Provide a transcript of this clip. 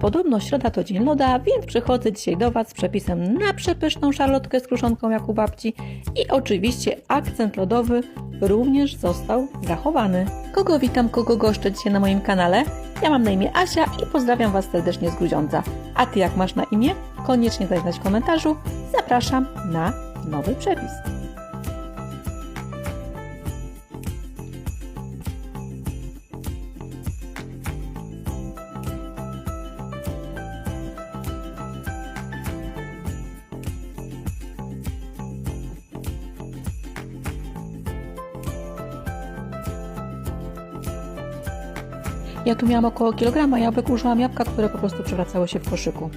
Podobno środa to dzień loda, więc przychodzę dzisiaj do Was z przepisem na przepyszną szarlotkę z kruszonką jak u babci i oczywiście akcent lodowy również został zachowany. Kogo witam, kogo goszczę dzisiaj na moim kanale? Ja mam na imię Asia i pozdrawiam Was serdecznie z Grudziądza. A Ty jak masz na imię? Koniecznie daj znać w komentarzu. Zapraszam na nowy przepis. Ja tu miałam około kilograma jabłek, użyłam jabłka, które po prostu przewracały się w koszyku.